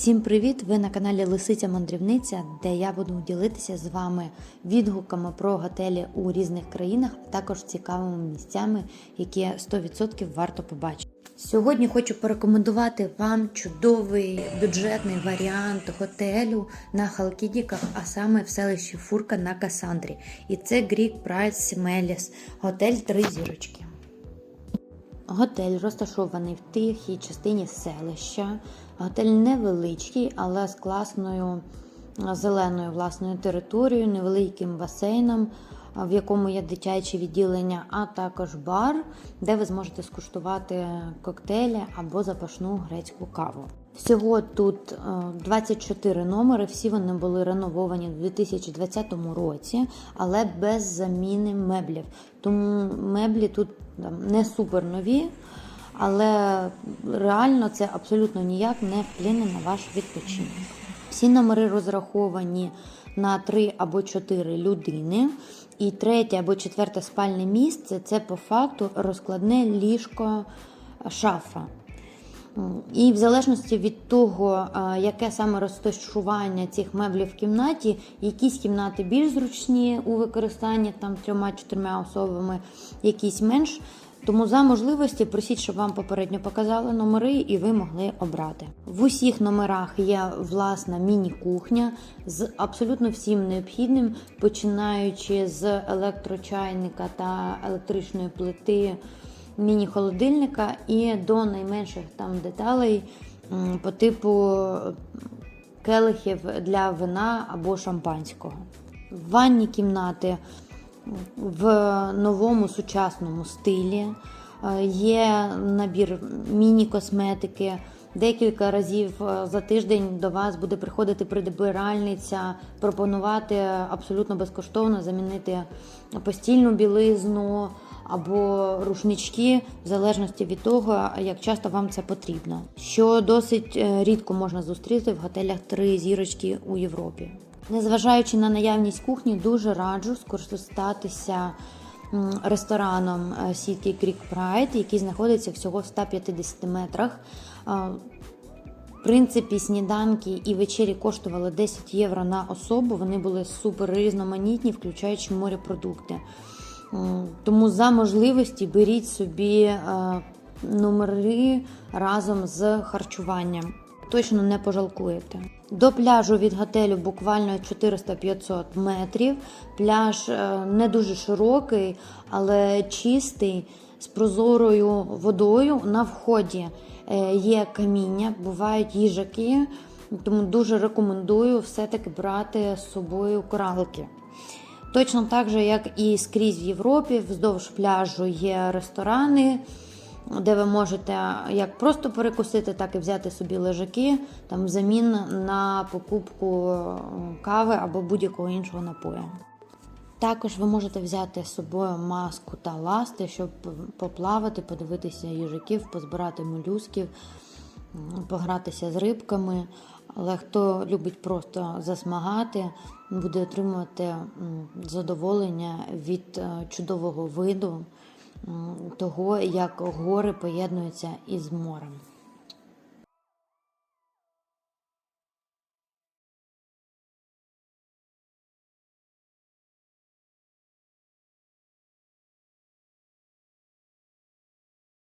Всім привіт! Ви на каналі Лисиця Мандрівниця, де я буду ділитися з вами відгуками про готелі у різних країнах, а також цікавими місцями, які 100% варто побачити. Сьогодні хочу порекомендувати вам чудовий бюджетний варіант готелю на Халкідіках, а саме в селищі Фурка на Касандрі. І це Greek Pride Simelis, готель три зірочки. Готель розташований в тихій частині селища. Готель невеличкий, але з класною зеленою власною територією, невеликим басейном, в якому є дитяче відділення, а також бар, де ви зможете скуштувати коктейлі або запашну грецьку каву. Всього тут е, 24 номери, всі вони були ренововані у 2020 році, але без заміни меблів. Тому меблі тут там, не супер нові, але реально це абсолютно ніяк не вплине на ваш відпочинок. Всі номери розраховані на 3 або 4 людини, і третє або четверте спальне місце це по факту розкладне ліжко шафа. І в залежності від того, яке саме розташування цих меблів в кімнаті, якісь кімнати більш зручні у використанні там трьома-чотирма особами, якісь менш. Тому за можливості просіть, щоб вам попередньо показали номери, і ви могли обрати. В усіх номерах є власна міні-кухня з абсолютно всім необхідним, починаючи з електрочайника та електричної плити міні-холодильника і до найменших там деталей по типу келихів для вина або шампанського. Ванні кімнати в новому сучасному стилі. Е, Є набір міні-косметики. Декілька разів е, за тиждень до вас буде приходити прибиральниця, пропонувати абсолютно безкоштовно замінити постільну білизну або рушнички, в залежності від того, як часто вам це потрібно. Що досить е, рідко можна зустріти в готелях три зірочки у Європі. Незважаючи на наявність кухні, дуже раджу скористатися рестораном е, сітки Creek Pride, який знаходиться всього в 150 метрах. В принципі, сніданки і вечері коштували 10 євро на особу. Вони були супер різноманітні, включаючи морепродукти. Тому за можливості беріть собі е, номери разом з харчуванням. Точно не пожалкуєте. До пляжу від готелю буквально 400-500 метрів. Пляж е, не дуже широкий, але чистий, з прозорою водою. На вході е, є каміння, бувають їжаки, тому дуже рекомендую все-таки брати з собою коралки. Точно так же, як і скрізь в Європі, вздовж пляжу є ресторани, де ви можете як просто перекусити, так і взяти собі лежаки там взамін на покупку е, кави або будь-якого іншого напою. Також ви можете взяти з собою маску та ласти, щоб поплавати, подивитися їжаків, позбирати молюсків, погратися з рибками. Але хто любить просто засмагати, буде отримувати задоволення від е, чудового виду того, як гори поєднуються із морем.